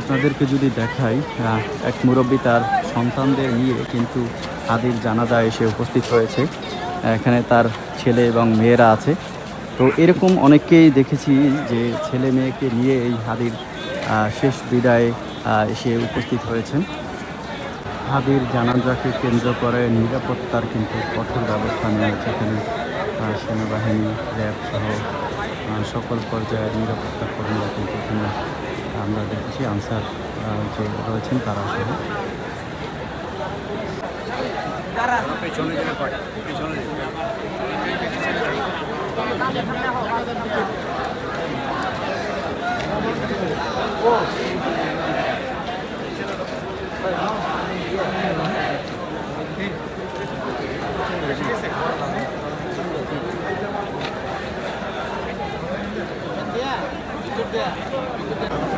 আপনাদেরকে যদি দেখাই এক মুরব্বী তার সন্তানদের নিয়ে কিন্তু হাদির জানাজা এসে উপস্থিত হয়েছে। এখানে তার ছেলে এবং মেয়েরা আছে। তো এরকম অনেককেই দেখেছি যে ছেলে মেয়েকে নিয়ে এই হাদির শেষ বিদায়ে এসে উপস্থিত হয়েছেন। হাদির জানাজাকে কেন্দ্র করে নিরাপত্তার কিন্তু কঠোর ব্যবস্থা নেওয়া হয়েছে এখানে সেনাবাহিনী, র্যাব সহ সকল পর্যায়ের নিরাপত্তা কর্মীরা কিন্তু এখানে, আমরা দেখছি আনসার যে রয়েছেন তারা সহ। পেছনে 行ってくれ。